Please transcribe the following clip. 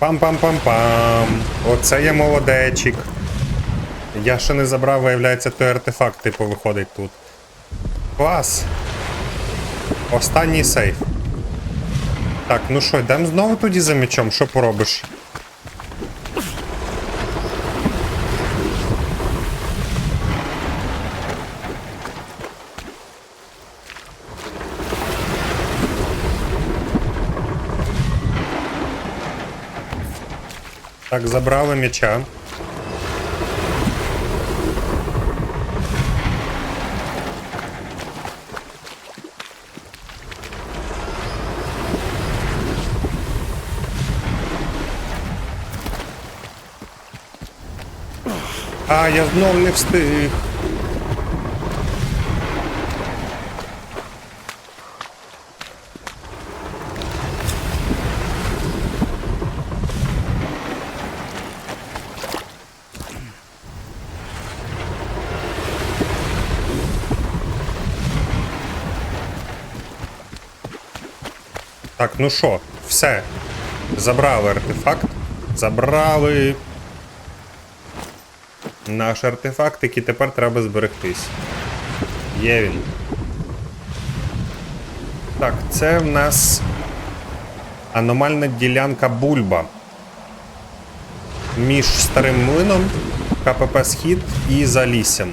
Пам-пам-пам-пам. Оце є молодечик. Я ще не забрав, виявляється, той артефакт, типу, виходить тут. Клас. Останній сейф. Так, ну що, йдемо знову тоді за мечом, що поробиш? Так, забрали меча. А, я знов не встиг. Так, ну що, все. Забрали артефакт. Забрали наш артефакт, який тепер треба зберегтись. Є він. Так, це в нас аномальна ділянка бульба. Між старим млином, КПП Схід і Заліссям.